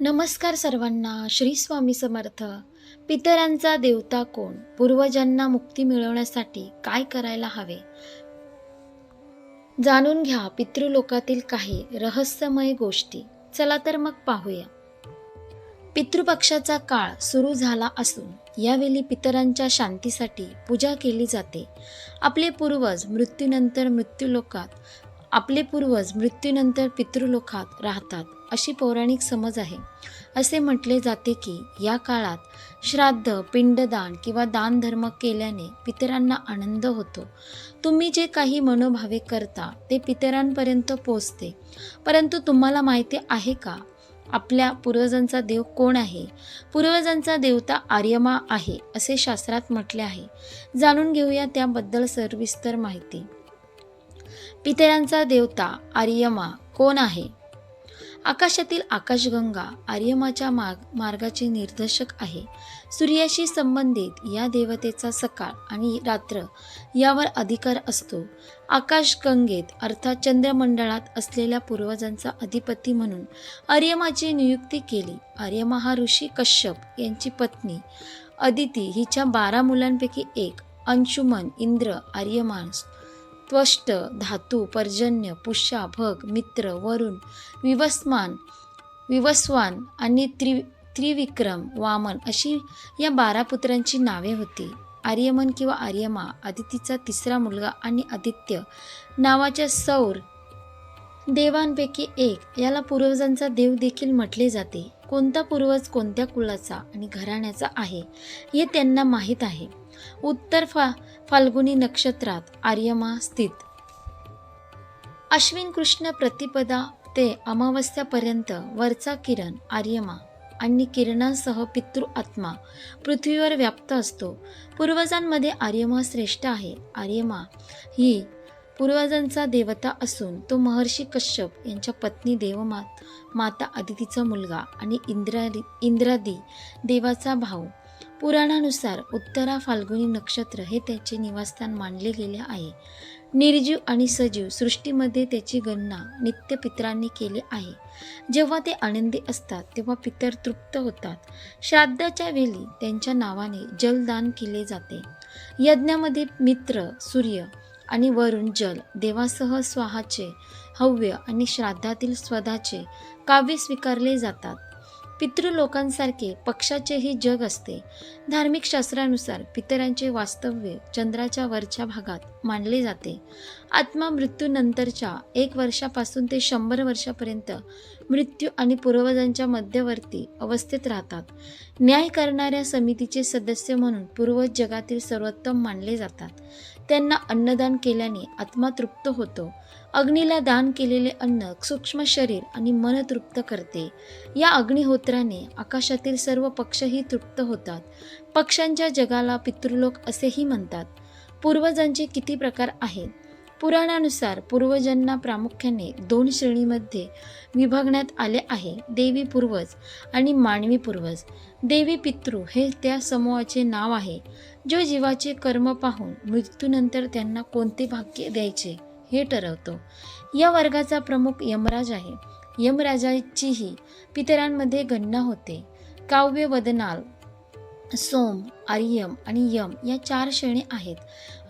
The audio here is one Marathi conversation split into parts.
नमस्कार सर्वांना श्री स्वामी समर्थ. पितरांचा देवता कोण? पूर्वजांना मुक्ती मिळवण्यासाठी काय करायला हवे? जाणून घ्या पितृलोकातील काही रहस्यमय गोष्टी. चला तर मग पाहूया. पितृपक्षाचा काळ सुरू झाला असून यावेळी पितरांच्या शांतीसाठी पूजा केली जाते. आपले पूर्वज मृत्यूनंतर मृत्यूलोकात आपले पूर्वज मृत्यूनंतर पितृलोकात राहतात अशी पौराणिक समज आहे. असे म्हटले जाते की या काळात श्राद्ध पिंडदान किंवा दानधर्म केल्याने पितरांना आनंद होतो. तुम्ही जे काही मनोभावे करता ते पितरांपर्यंत पोचते परंतु तुम्हाला माहिती आहे का आपल्या पूर्वजांचा देव कोण आहे? पूर्वजांचा देवता आर्यमा आहे असे शास्त्रात म्हटले आहे. जाणून घेऊया त्याबद्दल सविस्तर माहिती. पितरांचा देवता आर्यमा कोण आहे? आकाशातील आकाशगंगा आर्यमाच्या मार्ग मार्गाचे निर्देशक आहे. सूर्याशी संबंधित या देवतेचा सकाळ आणि रात्र यावर अधिकार असतो. आकाशगंगेत अर्थात चंद्रमंडळात असलेल्या पूर्वजांचा अधिपती म्हणून आर्यमाची नियुक्ती केली. आर्यमा हा ऋषी कश्यप यांची पत्नी. अदिती हिच्या बारा मुलांपैकी एक अंशुमन इंद्र आर्यमान त्वष्ट धातू पर्जन्य पुष्या भग मित्र वरुण विवस्मान विवस्वान आणि त्रि त्रिविक्रम वामन अशी या बारा पुत्रांची नावे होती. आर्यमन किंवा आर्यमा आदितीचा तिसरा मुलगा आणि आदित्य नावाच्या सौर देवांपैकी एक. याला पूर्वजांचा देव देखील म्हटले जाते. कोणता पूर्वज कोणत्या कुलाचा आणि घराण्याचा आहे हे त्यांना माहीत आहे. उत्तर फा फाल्गुनी नक्षत्रात आर्यमा स्थित. अश्विन कृष्ण प्रतिपदा ते अमावस्यापर्यंत वरचा किरण आर्यमा आणि किरणांसह पितृ आत्मा पृथ्वीवर व्याप्त असतो. पूर्वजांमध्ये आर्यमा श्रेष्ठ आहे. आर्यमा ही पूर्वजांचा देवता असून तो महर्षी कश्यप यांच्या पत्नी देवमात माता अदितीचा मुलगा आणि इंद्रादी इंद्रादी देवाचा भाऊ. पुराणानुसार उत्तरा फाल्गुनी नक्षत्र हे त्याचे निवासस्थान मानले गेले आहे. निर्जीव आणि सजीव सृष्टीमध्ये त्याची गणना नित्य पित्रांनी केली आहे. जेव्हा ते आनंदी असतात तेव्हा पितर तृप्त होतात. श्राद्धाच्या वेळी त्यांच्या नावाने जलदान केले जाते. यज्ञामध्ये मित्र सूर्य आणि वरुण जल देवासह स्वाहाचे हव्य आणि श्राद्धातील स्वधाचे काव्य स्वीकारले जातात. पितृलोकांसारखे पक्षाचेही जग असते. धार्मिक शास्त्रानुसार पितरांचे वास्तव्य चंद्राच्या वरच्या भागात मानले जाते. आत्मा मृत्यूनंतरच्या एक वर्षापासून ते शंभर वर्षापर्यंत मृत्यू आणि पूर्वजांच्या मध्यवर्ती अवस्थेत राहतात. न्याय करणाऱ्या समितीचे सदस्य म्हणून पूर्वज जगातील सर्वोत्तम मानले जातात. त्यांना अन्नदान केल्याने आत्मा तृप्त होतो. अग्नीला दान केलेले अन्न सूक्ष्म शरीर आणि मन तृप्त करते. या अग्निहोत्राने आकाशातील सर्व पक्षही तृप्त होतात. पक्ष्यांच्या जगाला पितृलोक असेही म्हणतात. पूर्वजांचे किती प्रकार आहेत? पुराणानुसार पूर्वजांना प्रामुख्याने दोन श्रेणीमध्ये विभागण्यात आले आहे. देवी पूर्वज आणि मानवी पूर्वज. देवी पितृ हे त्या समूहाचे नाव आहे. जो जीवाचे कर्म पाहून मृत्यूनंतर त्यांना कोणते भाग्य द्यायचे? हे ठरवतो. या वर्गाचा प्रमुख यमराज आहे. यमराजाचीही पितरांमध्ये गणना होते. काव्य वदनाल सोम आर्यम आणि यम या चार श्रेणी आहेत.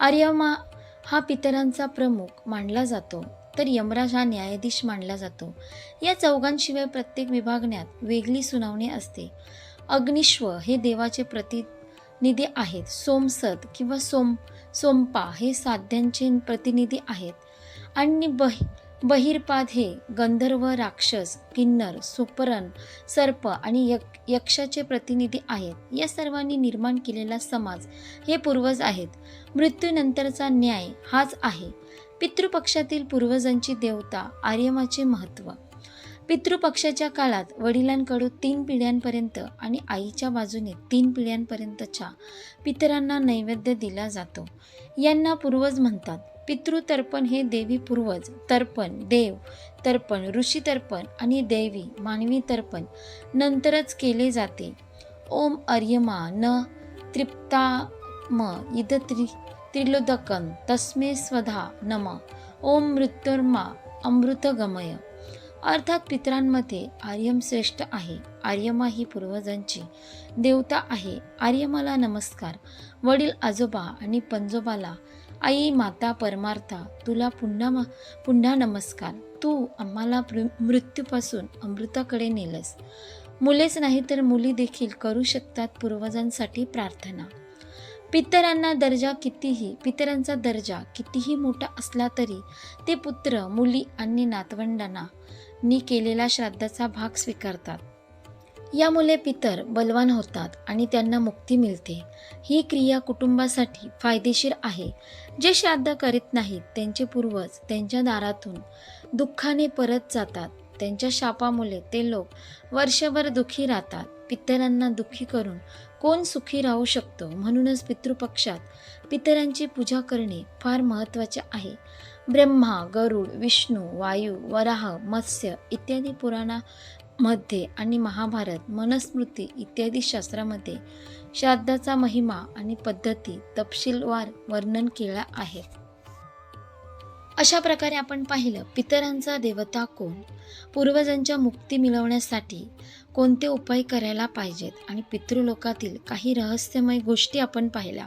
आर्यमा हा पितरांचा प्रमुख मानला जातो तर यमराज हा न्यायाधीश मानला जातो. या चौघांशिवाय प्रत्येक विभागण्यात वेगळी सुनावणी असते. अग्निश्व हे देवाचे प्रतिनिधी आहेत. सोमसत किंवा सोम सोंपा हे साध्यांचे प्रतिनिधी आहेत. आणि बहि बहिर्पाद हे गंधर्व राक्षस किन्नर सुपरण सर्प आणि यक यक्षाचे प्रतिनिधी आहेत. या सर्वांनी निर्माण केलेला समाज हे पूर्वज आहेत. मृत्यूनंतरचा न्याय हाच आहे. पितृपक्षातील पूर्वजांची देवता आर्यमाचे महत्त्व पितृपक्षाच्या काळात वडिलांकडून तीन पिढ्यांपर्यंत आणि आईच्या बाजूने तीन पिढ्यांपर्यंतच्या पितरांना नैवेद्य दिला जातो. यांना पूर्वज म्हणतात पितृतर्पण हे देवी पूर्वज तर्पण देव तर्पण ऋषी तर्पण आणि देवी मानवी तर्पण नंतरच केले जाते. ओम अर्यमा न तृप्ताम इद त्रि त्रिलोदकन तस्मे स्वधा नम. ओम मृत्युर्मा अमृतगमय. अर्थात पितरांमध्ये आर्यम श्रेष्ठ आहे. आर्यमा ही पूर्वजांची देवता आहे. आर्यमाला नमस्कार. वडील आजोबा आणि पंजोबाला आई माता परमार्था तुला पुन्हा पुन्हा नमस्कार. तू आम्हाला मृ- मृत्यूपासून अमृताकडे नेलंस. मुलेच नाही तर मुली देखील करू शकतात पूर्वजांसाठी प्रार्थना. पितरांना दर्जा कितीही पितरांचा दर्जा कितीही मोठा असला तरी ते पुत्र मुली आणि नातवंडांना नी केलेला श्राद्धाचा भाग स्वीकारतात. यामुळे पितर बलवान होतात आणि त्यांना मुक्ती मिळते. ही क्रिया कुटुंबासाठी फायदेशीर आहे. जे श्राद्ध करीत नाहीत त्यांचे पूर्वज त्यांच्या दारातून दुःखाने परत जातात. त्यांच्या शापामुळे ते लोक वर्षभर दुःखी राहतात. पितरांना दुःखी करून कोण सुखी राहू शकतो? म्हणूनच पितृपक्षात पितरांची पूजा करणे फार महत्त्वाचे आहे. ब्रह्मा गरुड विष्णू वायू वराह मत्स्य इत्यादी पुराणामध्ये आणि महाभारत मनस्मृती इत्यादी शास्त्रामध्ये श्राद्धाचा महिमा आणि पद्धती तपशीलवार वर्णन केला आहे. अशा प्रकारे आपण पाहिलं पितरांचा देवता कोण? पूर्वजांच्या मुक्ती मिळवण्यासाठी कोणते उपाय करायला पाहिजेत? आणि पितृलोकातील काही रहस्यमय गोष्टी आपण पाहिल्या.